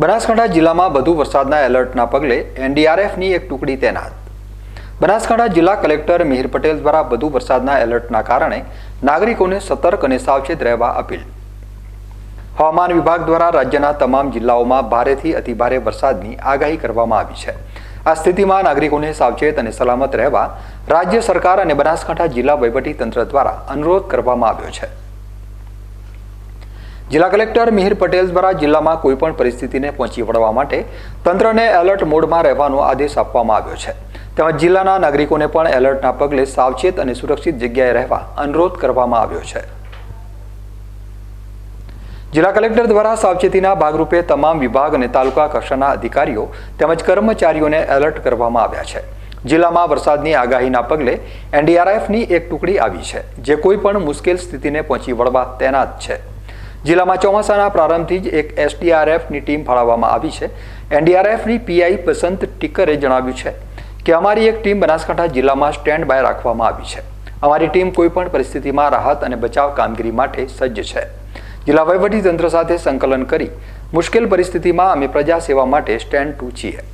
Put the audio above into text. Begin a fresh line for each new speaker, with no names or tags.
બનાસકાંઠા જિલ્લામાં વધુ વરસાદના એલર્ટના પગલે એનડીઆરએફની એક ટુકડી તૈનાત. બનાસકાંઠા જિલ્લા કલેક્ટર મિહિર પટેલ દ્વારા વધુ વરસાદના એલર્ટના કારણે નાગરિકોને સતર્ક અને સાવચેત રહેવા અપીલ. હવામાન વિભાગ દ્વારા રાજ્યના તમામ જિલ્લાઓમાં ભારેથી અતિભારે વરસાદની આગાહી કરવામાં આવી છે. આ સ્થિતિમાં નાગરિકોને સાવચેત અને સલામત રહેવા રાજ્ય સરકાર અને બનાસકાંઠા જિલ્લા વહીવટી તંત્ર દ્વારા અનુરોધ કરવામાં આવ્યો છે. જિલ્લા કલેક્ટર મિહિર પટેલ દ્વારા જિલ્લામાં કોઈપણ પરિસ્થિતિને પહોંચી વળવા માટે તંત્રને એલર્ટ મોડમાં રહેવાનો આદેશ આપવામાં આવ્યો છે. તેમજ જિલ્લાના નાગરિકોને પણ એલર્ટના પગલે સાવચેત અને સુરક્ષિત જગ્યાએ રહેવા અનુરોધ કરવામાં આવ્યો છે. જિલ્લા કલેક્ટર દ્વારા સાવચેતીના ભાગરૂપે તમામ વિભાગ અને તાલુકા કક્ષાના અધિકારીઓ તેમજ કર્મચારીઓને એલર્ટ કરવામાં આવ્યા છે. જિલ્લામાં વરસાદની આગાહીના પગલે એનડીઆરએફની એક ટુકડી આવી છે. જે કોઈ પણ મુશ્કેલ સ્થિતિને પહોંચી વળવા તૈનાત છે. જિલ્લામાં ચોમાસાના પ્રારંભથી જ એક એસડીઆરએફની ટીમ ફાળવવામાં આવી છે. એનડીઆરએફની પીઆઈ બસંત ટીકરે જણાવ્યું છે કે અમારી એક ટીમ બનાસકાંઠા જિલ્લામાં સ્ટેન્ડ બાય રાખવામાં આવી છે. અમારી ટીમ કોઈપણ પરિસ્થિતિમાં રાહત અને બચાવ કામગીરી માટે સજ્જ છે. જિલ્લા વહીવટી તંત્ર સાથે સંકલન કરી મુશ્કેલ પરિસ્થિતિમાં અમે પ્રજા સેવા માટે સ્ટેન્ડ ટુ છીએ